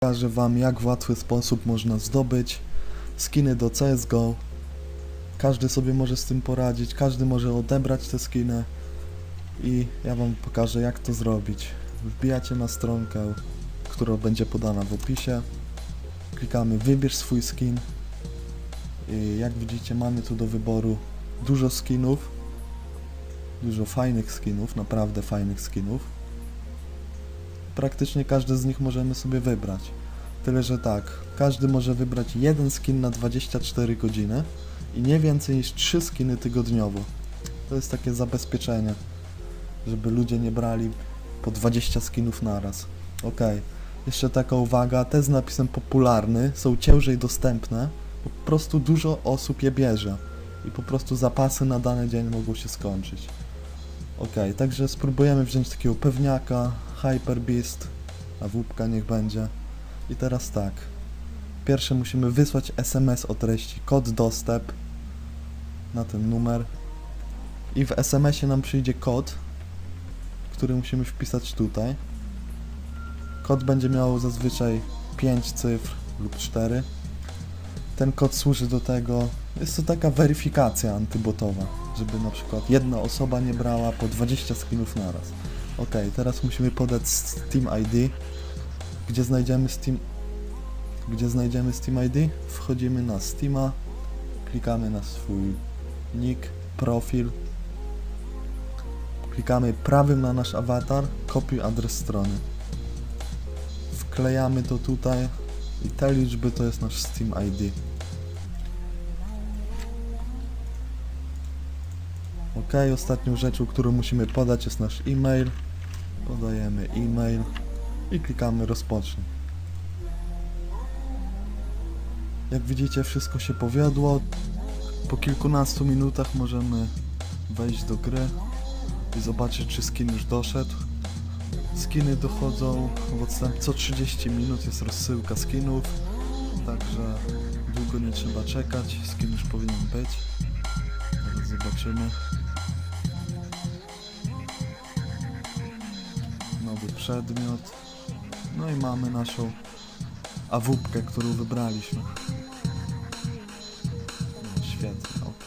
Pokażę wam jak w łatwy sposób można zdobyć skiny do CSGO. Każdy sobie może z tym poradzić, każdy może odebrać te skiny i ja wam pokażę jak to zrobić. Wbijacie na stronkę, która będzie podana w opisie. Klikamy wybierz swój skin. I jak widzicie mamy tu do wyboru dużo skinów. Dużo fajnych skinów, naprawdę fajnych skinów. Praktycznie każdy z nich możemy sobie wybrać. Tyle, że tak, każdy może wybrać jeden skin na 24 godziny i nie więcej niż 3 skiny tygodniowo. To jest takie zabezpieczenie, żeby ludzie nie brali po 20 skinów naraz. Ok, jeszcze taka uwaga, te z napisem popularny są ciężej dostępne, po prostu dużo osób je bierze i po prostu zapasy na dany dzień mogą się skończyć. Ok, także spróbujemy wziąć takiego pewniaka, Hyper Beast, a wupka niech będzie. I teraz tak. Pierwsze musimy wysłać SMS o treści kod dostęp na ten numer. I w SMS-ie nam przyjdzie kod, który musimy wpisać tutaj. Kod będzie miał zazwyczaj 5 cyfr lub 4. Ten kod służy do tego, jest to taka weryfikacja antybotowa, żeby na przykład jedna osoba nie brała po 20 skinów naraz. Ok, teraz musimy podać Steam ID. Gdzie znajdziemy Steam gdzie znajdziemy Steam ID? Wchodzimy na Steama, klikamy na swój nick, profil, klikamy prawym na nasz awatar, kopiuj adres strony. Wklejamy to tutaj i te liczby to jest nasz Steam ID. Ok, ostatnią rzeczą, którą musimy podać jest nasz e-mail. Podajemy e-mail i klikamy rozpocznij. Jak widzicie wszystko się powiodło. Po kilkunastu minutach możemy wejść do gry i zobaczyć czy skin już doszedł. Skiny dochodzą w odstęp co 30 minut jest rozsyłka skinów, także długo nie trzeba czekać, skin już powinien być. Teraz zobaczymy. Nowy przedmiot. No i mamy naszą awupkę, którą wybraliśmy. Świetnie, ok.